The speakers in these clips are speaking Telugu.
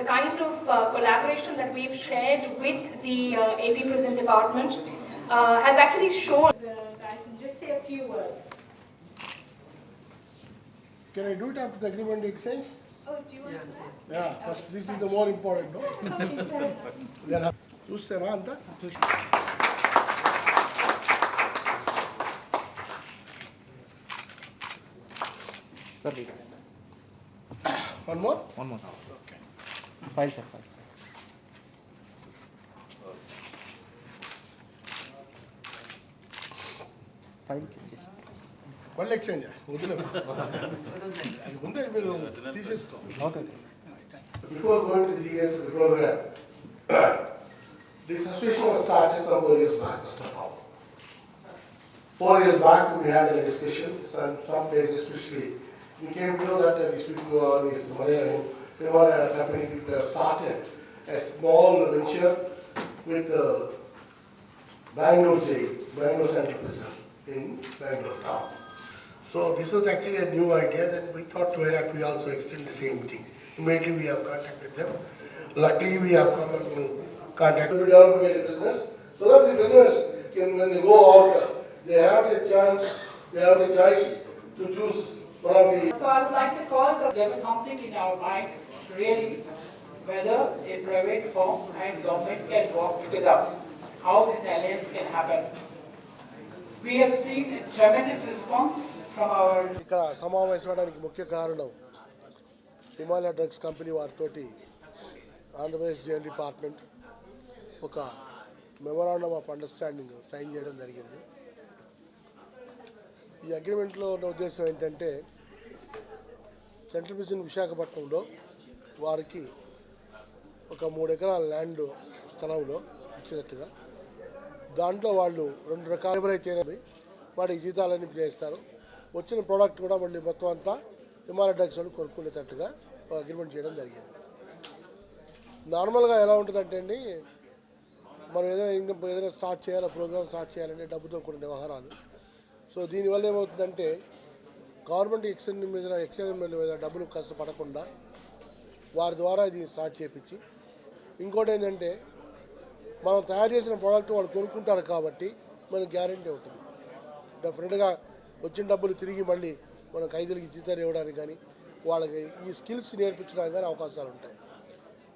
the kind of uh, collaboration that we've shared with the uh, AV Prison Department uh, has actually shown. Uh, Dyson, just say a few words. Can I do it after the agreement exchange? Oh, do you want to say? Yeah, first this is the more important, no? Okay, yes. Then చూస్తారా అంతా Sir, wait. One more One more. File, sir. File. File, just. మళ్ళీ ఎక్స్చేంజ్ వదిలే అది ఉంటే మీరు తీసేసుకో Okay. Before going to the details of the program, this association was started some four years back, Mr. Paul. Four years back, we had a discussion, some, some places especially, we came to know that uh, these people, uh, these Malayalam, Himalaya company started a small venture with uh, Bangalore jail, Bangalore Central Prison in Bangalore town. So this was actually a new idea that we thought why not we also extend the same thing. Immediately we have contacted them. Luckily we have come in contact with develop a business so that the business can, when they go out, they have the chance, they have the choice to choose one of the So I would like to call, the- there was something in our mind, really, whether a private firm and government can work together, how this alliance can happen. We have seen a tremendous response from our ఇక్కడ సమావేశమవడానికి ముఖ్య కారణం హిమాలయ డ్రగ్స్ కంపెనీ వారితోటి ఆంధ్రప్రదేశ్ జైల్ డిపార్ట్మెంట్ ఒక మెమోరాండం ఆఫ్ అండర్స్టాండింగ్ సైన్ చేయడం జరిగింది ఈ అగ్రిమెంట్లో ఉన్న ఉద్దేశం ఏంటంటే సెంట్రల్ ప్రిజన్ విశాఖపట్నంలో వారికి ఒక మూడు ఎకరాల ల్యాండ్ స్థలంలో ఇచ్చినట్టుగా. దాంట్లో వాళ్ళు రెండు రకాల లేబర్ వాటి జీతాలన్నీ చేస్తారు. వచ్చిన ప్రోడక్ట్ కూడా మళ్ళీ మొత్తం అంతా హిమాలయ డ్రగ్స్ వాళ్ళు కొనుక్కునేటట్టుగా ఒక అగ్రిమెంట్ చేయడం జరిగింది. నార్మల్గా ఎలా ఉంటుందంటే అండి మనం ఏదైనా ఏదైనా స్టార్ట్ చేయాలి ప్రోగ్రామ్ స్టార్ట్ చేయాలంటే డబ్బుతో కూడిన వ్యవహారాలు. సో దీనివల్ల ఏమవుతుందంటే గవర్నమెంట్ ఎక్స్చేంజ్ మీద ఎక్స్చేంజ్ మీద డబ్బులు కష్టపడకుండా వారి ద్వారా ఇది స్టార్ట్ చేయించి ఇంకోటి ఏంటంటే మనం తయారు చేసిన ప్రోడక్ట్ వాడు కొనుక్కుంటారు కాబట్టి మనకు గ్యారంటీ ఉంటుంది. డెఫినెట్గా వచ్చిన డబ్బులు తిరిగి మళ్ళీ మన ఖైదీలకి జీతాలు ఇవ్వడానికి కానీ వాళ్ళకి ఈ స్కిల్స్ నేర్పించడానికి కానీ అవకాశాలు ఉంటాయి.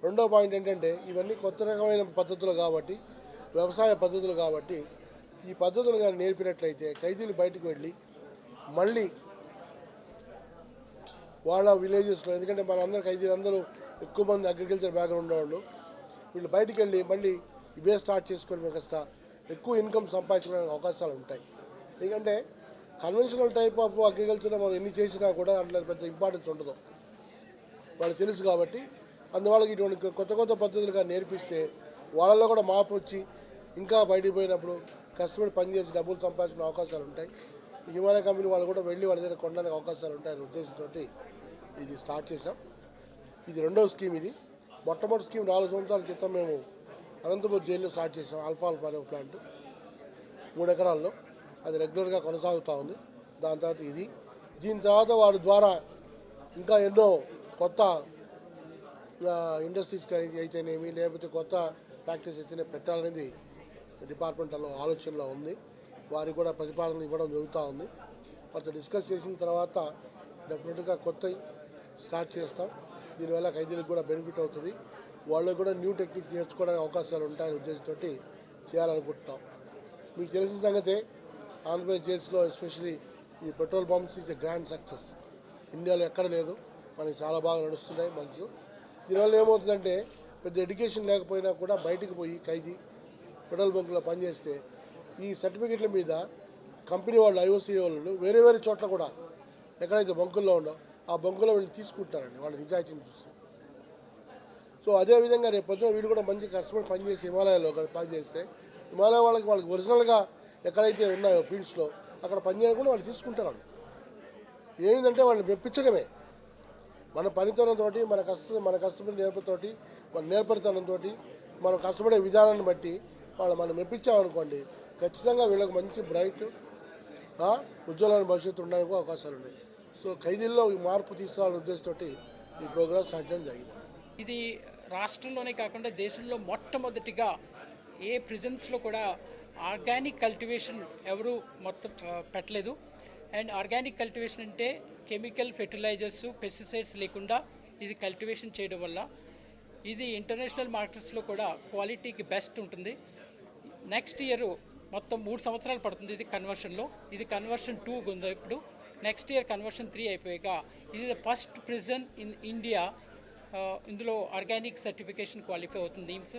రెండో పాయింట్ ఏంటంటే ఇవన్నీ కొత్త రకమైన పద్ధతులు కాబట్టి వ్యవసాయ పద్ధతులు కాబట్టి ఈ పద్ధతులు కానీ నేర్పినట్లయితే ఖైదీలు బయటకు వెళ్ళి మళ్ళీ వాళ్ళ విలేజెస్లో ఎందుకంటే మన ఐదు అందరూ ఎక్కువ మంది అగ్రికల్చర్ బ్యాక్గ్రౌండ్ వాళ్ళు వీళ్ళు బయటికి వెళ్ళి మళ్ళీ ఇవే స్టార్ట్ చేసుకొని కాస్త ఎక్కువ ఇన్కమ్ సంపాదించుకోవడానికి అవకాశాలు ఉంటాయి. ఎందుకంటే కన్వెన్షనల్ టైప్ ఆఫ్ అగ్రికల్చర్లో మనం ఎన్ని చేసినా కూడా అట్లా పెద్ద ఇంపార్టెన్స్ ఉండదు. వాళ్ళకి తెలుసు కాబట్టి అందువల్ల ఇటువంటి కొత్త కొత్త పద్ధతులుగా నేర్పిస్తే వాళ్ళలో కూడా మార్పు వచ్చి ఇంకా బయటికి పోయినప్పుడు కష్టపడి పనిచేసి డబ్బులు సంపాదించుకునే అవకాశాలు ఉంటాయి. హిమాలయ కంపెనీ వాళ్ళు కూడా వెళ్ళి వాళ్ళ దగ్గర కొనడానికి అవకాశాలు ఉంటాయనే ఉద్దేశంతో ఇది స్టార్ట్ చేసాం ఇది రెండవ స్కీమ్ ఇది. మొట్టమొదటి స్కీమ్ నాలుగు సంవత్సరాల క్రితం మేము అనంతపూర్ జైల్లో స్టార్ట్ చేసాం అల్ఫా అల్ఫా అనే ప్లాంట్. మూడు ఎకరాల్లో. అది రెగ్యులర్గా కొనసాగుతూ ఉంది. దాని తర్వాత ఇది. దీని తర్వాత వారి ద్వారా ఇంకా ఎన్నో కొత్త ఇండస్ట్రీస్ అయితేనేమి లేకపోతే కొత్త ఫ్యాక్టరీస్ అయితేనే పెట్టాలనేది డిపార్ట్మెంట్లో ఆలోచనలో ఉంది. వారికి కూడా ప్రతిపాదన ఇవ్వడం జరుగుతూ ఉంది. వారితో డిస్కస్ చేసిన తర్వాత డెఫినెట్గా కొత్త స్టార్ట్ చేస్తాం. దీనివల్ల ఖైదీలకు కూడా బెనిఫిట్ అవుతుంది. వాళ్ళకు కూడా న్యూ టెక్నిక్స్ నేర్చుకోవడానికి అవకాశాలు ఉంటాయనే ఉద్దేశంతో చేయాలనుకుంటున్నాం. మీకు తెలిసిన సంగతే ఆంధ్రప్రదేశ్ జైల్స్లో ఎస్పెషలీ ఈ petrol pumps is a grand success. ఇండియాలో ఎక్కడ లేదు. మనకి చాలా బాగా నడుస్తున్నాయి మంచు దీనివల్ల ఏమవుతుందంటే పెద్ద ఎడ్యుకేషన్ లేకపోయినా కూడా బయటికి పోయి ఖైదీ పెట్రోల్ బంకులో పనిచేస్తే ఈ సర్టిఫికెట్ల మీద కంపెనీ వాళ్ళు ఐఓసీ వాళ్ళు వేరే వేరే చోట్ల కూడా ఎక్కడైతే బంకుల్లో ఉండవు ఆ బొంగులో వీళ్ళు తీసుకుంటారండి వాళ్ళ నిజాయితీని చూసి. సో అదేవిధంగా రేపు పొద్దున వీళ్ళు కూడా మంచి కష్టపడి పనిచేసి హిమాలయాలో పనిచేస్తే హిమాలయ వాళ్ళకి వాళ్ళకి ఒరిజినల్గా ఎక్కడైతే ఉన్నాయో ఫీల్డ్స్లో అక్కడ పనిచేయడం కూడా వాళ్ళు తీసుకుంటారు వాళ్ళు ఏంటంటే వాళ్ళని మెప్పించడమే. మన పనితనంతో మన కష్ట మన కష్టపడి నేర్పతోటి మన నేర్పరితనంతో మనం కష్టపడే విధానాన్ని బట్టి వాళ్ళు మనం మెప్పించామనుకోండి ఖచ్చితంగా వీళ్ళకి మంచి బ్రైట్ ఉజ్వలమైన భవిష్యత్తు ఉండడానికి అవకాశాలు ఉన్నాయి సో ఖైదీల్లో ఈ మార్పు తీసుకురావాలనే ఉద్దేశంతో ఈ ప్రోగ్రాం సాధించడం జరిగింది. ఇది రాష్ట్రంలోనే కాకుండా దేశంలో మొట్టమొదటిగా ఏ ప్రిజన్స్లో కూడా ఆర్గానిక్ కల్టివేషన్ ఎవరు మొత్తం పెట్టలేదు. అండ్ ఆర్గానిక్ కల్టివేషన్ అంటే కెమికల్ ఫెర్టిలైజర్స్ పెస్టిసైడ్స్ లేకుండా ఇది కల్టివేషన్ చేయడం వల్ల ఇది ఇంటర్నేషనల్ మార్కెట్స్లో కూడా క్వాలిటీకి బెస్ట్ ఉంటుంది. నెక్స్ట్ ఇయర్ మొత్తం మూడు సంవత్సరాలు పడుతుంది ఇది కన్వర్షన్లో. ఇది కన్వర్షన్ టూ ఉంది ఇప్పుడు. నెక్స్ట్ ఇయర్ కన్వర్షన్ త్రీ అయిపోయాక ఇది the first prison in India ఇందులో ఆర్గానిక్ సర్టిఫికేషన్ క్వాలిఫై అవుతుంది నీమ్స్